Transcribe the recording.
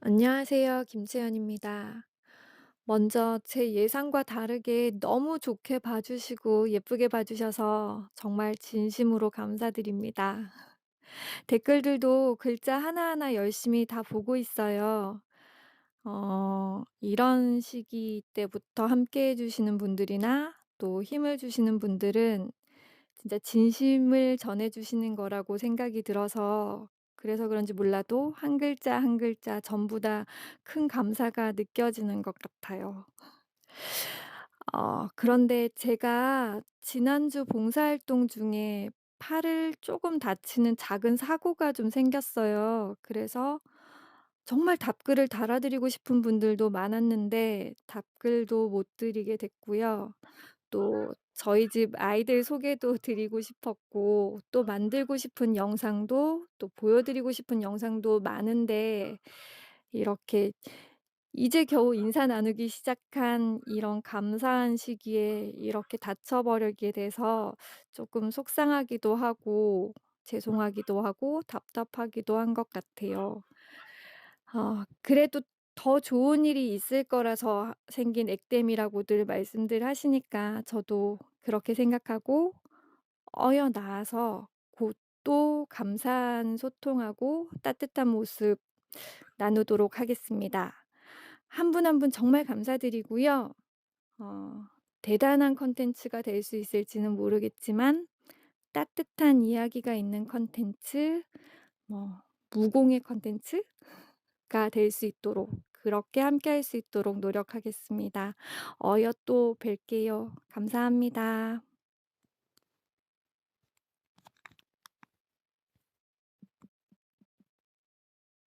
안녕하세요. 김채연입니다. 먼저 제 예상과 다르게 너무 좋게 봐 주시고 예쁘게 봐 주셔서 정말 진심으로 감사드립니다. 댓글들도 글자 하나하나 열심히 다 보고 있어요. 어 이런 시기 때부터 함께 해 주시는 분들이나 또 힘을 주시는 분들은 진짜 진심을 전해 주시는 거라고 생각이 들어서 그래서 그런지 몰라도 한 글자 한 글자 전부 다 큰 감사가 느껴지는 것 같아요. 어 그런데 제가 지난주 봉사활동 중에 팔을 쪼금 다치는 작은 사고가 좀 생겼어요. 그래서 정말 답글을 달아 드리고 싶은 분들도 많았는데 답글도 못 드리게 됐고요. 또 저희 집 아이들 소개도 드리고 싶었고 또 만들고 싶은 영상도 또 보여 드리고 싶은 영상도 많은데 이렇게 이제 겨우 인사 나누기 시작한 이런 감사한 시기에 이렇게 다쳐 버리게 돼서 쪼끔 속상하기도 하고 죄송하기도 하고 답답하기도 한 것 같아요. 어 그래도 더 좋은 일이 있을 거라서 생긴 액땜이라고들 말씀들 하시니까 저도 그렇게 생각하고 어여 나아서 곧 또 감사한 소통하고 따뜻한 모습 나누도록 하겠습니다. 한 분 한 분 정말 감사드리고요. 어 대단한 콘텐츠가 될 수 있을지는 모르겠지만 따뜻한 이야기가 있는 콘텐츠 뭐 무공의 콘텐츠가 될 수 있도록 그렇게 함께 할 수 있도록 노력하겠습니다. 어여 또 뵐게요. 감사합니다.